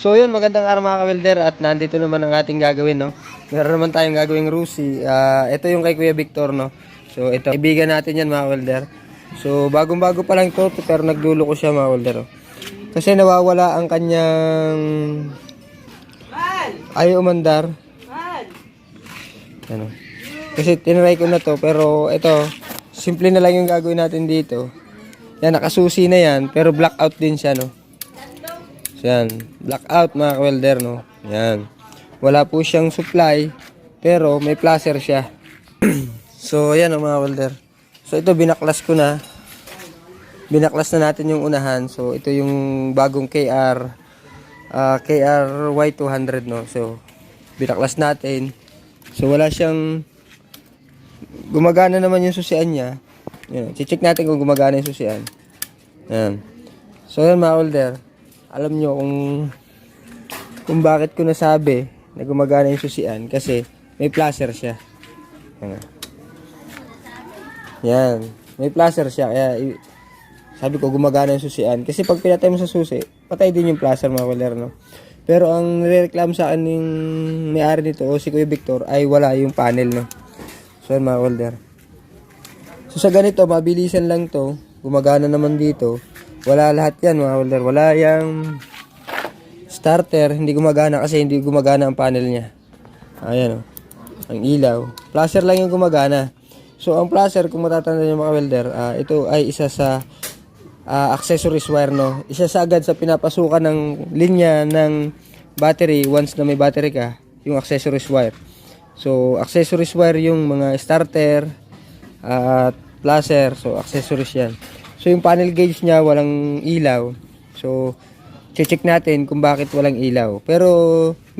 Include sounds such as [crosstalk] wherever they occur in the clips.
So yun, magandang araw mga ka-welder at nandito naman ang ating gagawin, no? Meron naman tayong gagawing Rusi. Ah, ito yung kay Kuya Victor, no? So ito, ibigan natin yan mga welder. So bagong-bago pa lang to, pero nagdulo ko siya mga welder. oh. Kasi nawawala ang kanyang ayaw umandar. Ano? Kasi tinry ko na to, pero ito, simple na lang yung gagawin natin dito. Yan, nakasusi na yan, pero blackout din siya, no? So, yan. Blackout, mga welder, no? Yan. Wala po siyang supply, pero may placer siya. [clears throat] so, yan, oh, mga welder. So, ito, binaklas ko na. Binaklas na natin yung unahan. So, ito yung bagong KR, ah, KR Y200, no? So, binaklas natin. So, wala siyang gumagana naman yung susian niya. Yan. check natin kung gumagana yung susian. Yan. So, yan mga holder. Alam nyo kung kung bakit ko nasabi na gumagana yung susian kasi may placer siya. Yan. May placer siya. Kaya sabi ko gumagana yung susian. Kasi pag pinatay mo sa susi, patay din yung placer mga holder, no? Pero ang nireklamo sa akin ng may-ari nito o si Kuya Victor ay wala yung panel, no? So, yan mga welder. So, sa ganito, mabilisan lang to. Gumagana naman dito. Wala lahat yan, mga welder. Wala yung starter. Hindi gumagana kasi hindi gumagana ang panel niya. Ayan, oh. Ang ilaw. Placer lang yung gumagana. So, ang placer, kung matatanda niyo mga welder, ah, ito ay isa sa ah, accessories wire, no? Isa sa agad sa pinapasukan ng linya ng battery once na may battery ka, yung accessories wire. So, accessories wire yung mga starter at placer. So, accessories yan. So, yung panel gauge niya walang ilaw. So, check natin kung bakit walang ilaw. Pero,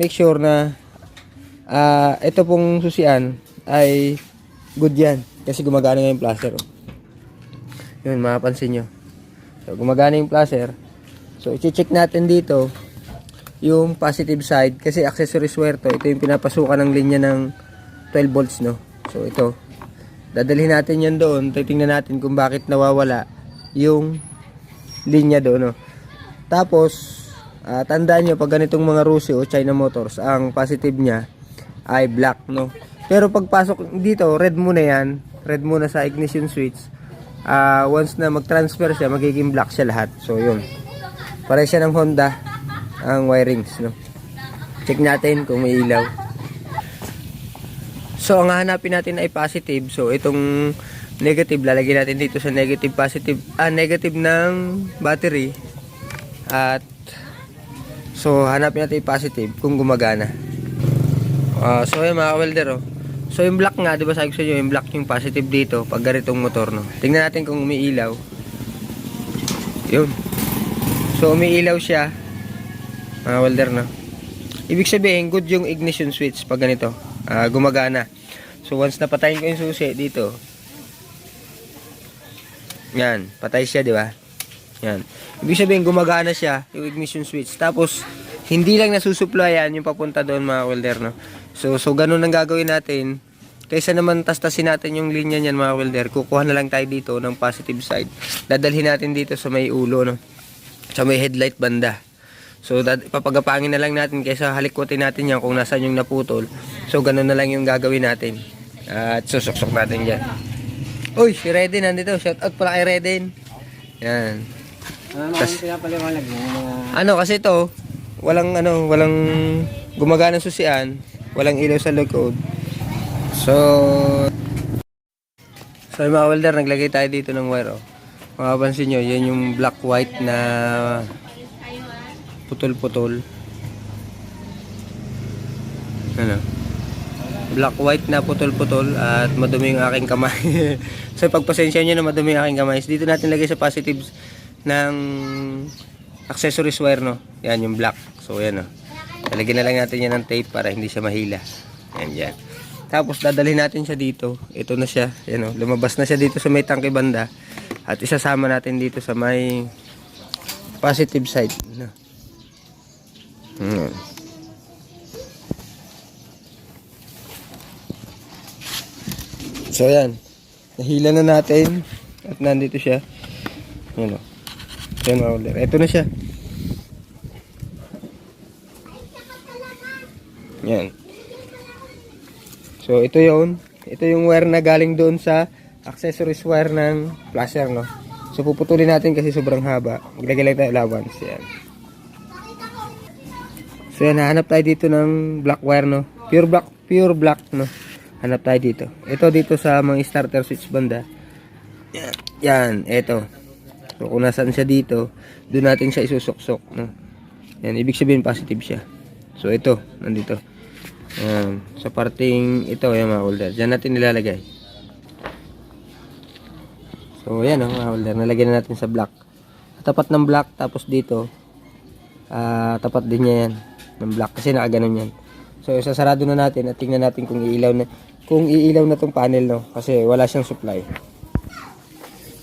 make sure na ah ito pong susian ay good yan. Kasi gumagana yung placer. Oh. Yun, mapapansin nyo. So, gumagana yung placer. So, i-check natin dito yung positive side kasi accessories wire to ito yung pinapasukan ng linya ng 12 volts no so ito dadalhin natin yan doon titingnan natin kung bakit nawawala yung linya doon no tapos ah, tandaan nyo pag ganitong mga Rusi o China Motors ang positive nya ay black no pero pagpasok dito red muna yan red muna sa ignition switch Ah, once na mag-transfer siya magiging black siya lahat so yun pare siya ng Honda ang wirings, no? Check natin kung may ilaw. So, ang hahanapin natin ay positive. So, itong negative, lalagyan natin dito sa negative, positive, ah, negative ng battery. At, so, hanapin natin yung positive kung gumagana. Ah, so, yung mga welder, oh. So, yung black nga, di ba sabi ko sa inyo, yung black yung positive dito pag ganitong motor, no? Tingnan natin kung umiilaw. Yun. So, umiilaw siya mga welder no ibig sabihin good yung ignition switch pag ganito ah, gumagana so once napatayin ko yung susi dito yan patay siya di ba? Yan. Ibig sabihin gumagana siya yung ignition switch. Tapos hindi lang nasusuplayan yung papunta doon mga welder no? So so ganun ang gagawin natin. Kaysa naman tastasin natin yung linya niyan mga welder kukuha na lang tayo dito ng positive side. Dadalhin natin dito sa may ulo no? Sa may headlight banda. So, papagapangin na lang natin kaysa halikutin natin yan kung nasan yung naputol. So, ganun na lang yung gagawin natin. At susuksok natin dyan. Uy, si Reden nandito. Shout out pala kay Reden. Yan. Ano naman pinapaliwanag mo? Ano kasi to, walang ano, walang gumagana susian, walang ilaw sa likod. So, so yung mga welder, naglagay tayo dito ng wire. Oh. Mapapansin nyo, yan yung black white na putol-putol. Ano? Black white na putol-putol at madumi yung aking kamay. [laughs] so pagpasensya nyo na madumi yung aking kamay. Dito natin lagay sa positives ng accessories wire no. Yan yung black. So yan oh. Lalagyan na lang natin yan ng tape para hindi siya mahila. Yan yan. Tapos dadalhin natin siya dito. Ito na siya. Yan oh. Lumabas na siya dito sa may tangke banda. At isasama natin dito sa may positive side. No. Hmm. So yan. Nahila na natin. At nandito siya. Yan o. Yan mga ulit. Ito na siya. Yan. So, ito yon Ito yung wire na galing doon sa accessories wire ng flasher, no? So, puputulin natin kasi sobrang haba. Maglagay lang tayo allowance. Yan. So, yan. Hanap tayo dito ng black wire, no? Pure black, pure black, no? Hanap tayo dito. Ito dito sa mga starter switch banda. Yan. Yan. Ito. So, kung nasaan siya dito, doon natin siya isusuksok, no? Yan. Ibig sabihin positive siya. So, ito. Nandito. Yan. Sa parting ito, yung mga holder. Diyan natin nilalagay. So, yan, oh, mga holder. Nalagyan na natin sa black. Tapat ng black, tapos dito, ah tapat din niya yan. Ng black. Kasi nakaganon yan. So, sasarado na natin at tingnan natin kung iilaw na kung iilaw na tong panel, no? Kasi wala siyang supply.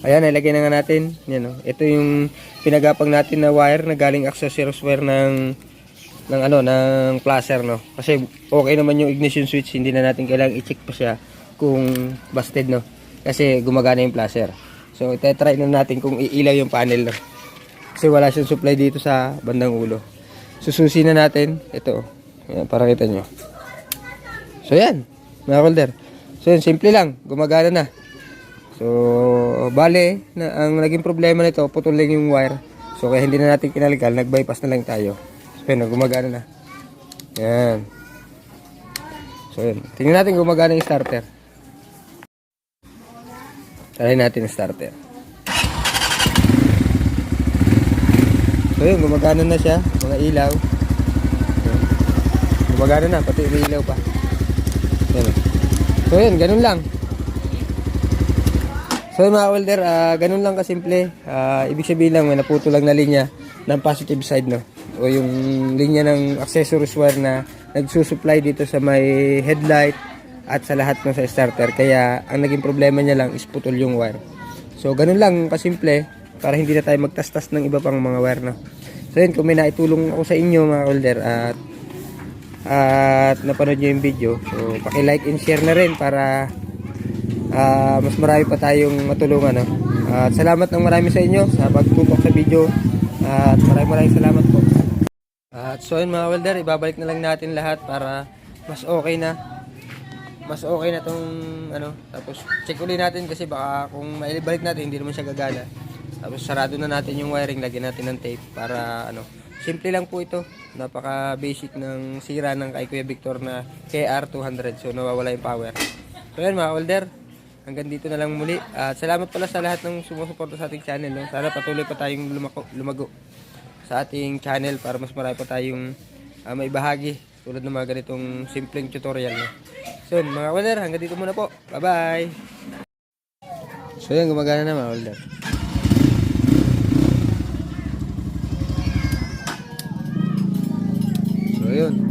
Ayan, nilagay na nga natin. Yan, oh. Ito yung pinagapang natin na wire na galing accessories wire ng ng ano, ng flasher, no? Kasi okay naman yung ignition switch, hindi na natin kailangang i-check pa siya kung busted, no? Kasi gumagana yung flasher. So, itetry na natin kung iilaw yung panel, no? Kasi wala siyang supply dito sa bandang ulo. Sususi na natin. Ito, Ayan, para kita nyo. So, yan, mga holder. So, yun, simple lang. Gumagana na. So, bale, na, ang naging problema nito, putol lang yung wire. So, kaya hindi na natin kinaligal, nag-bypass na lang tayo. So, yun, gumagana na. Yan. So, yun. Tingnan natin gumagana yung starter. Try natin yung starter. So, yun, gumagana na siya. Mga ilaw. Gumagana na, pati may ilaw pa. Yan. So, yun, ganun lang. So mga welder, ah, ganun lang kasimple. Ah, ibig sabihin lang, may naputo lang na linya ng positive side, no? O yung linya ng accessories wire na nagsusupply dito sa may headlight at sa lahat ng sa starter. Kaya ang naging problema niya lang is putol yung wire. So ganun lang kasimple para hindi na tayo magtastas ng iba pang mga wire, no? So yun, kung may naitulong ako sa inyo mga welder at at napanood nyo yung video, so paki-like and share na rin para Ah, mas marami pa tayong matulungan. No? At salamat ng marami sa inyo sa pagtutok sa video. At maraming maraming salamat po. At so yun mga welder, ibabalik na lang natin lahat para mas okay na. Mas okay na tong ano, tapos check ulit natin kasi baka kung maibalik natin hindi naman siya gagana. Tapos sarado na natin yung wiring, lagyan natin ng tape para ano, simple lang po ito. Napaka basic ng sira ng kay Kuya Victor na KR200 so nawawala yung power. So yun mga welder, hanggang dito na lang muli. At salamat pala sa lahat ng sumusuporta sa ating channel. No? Sana patuloy pa tayong lumako, lumago sa ating channel para mas marami pa tayong uh, maibahagi tulad ng mga ganitong simpleng tutorial. No? So mga welder, hanggang dito muna po. Bye-bye! So yun, gumagana na mga welder. Yun.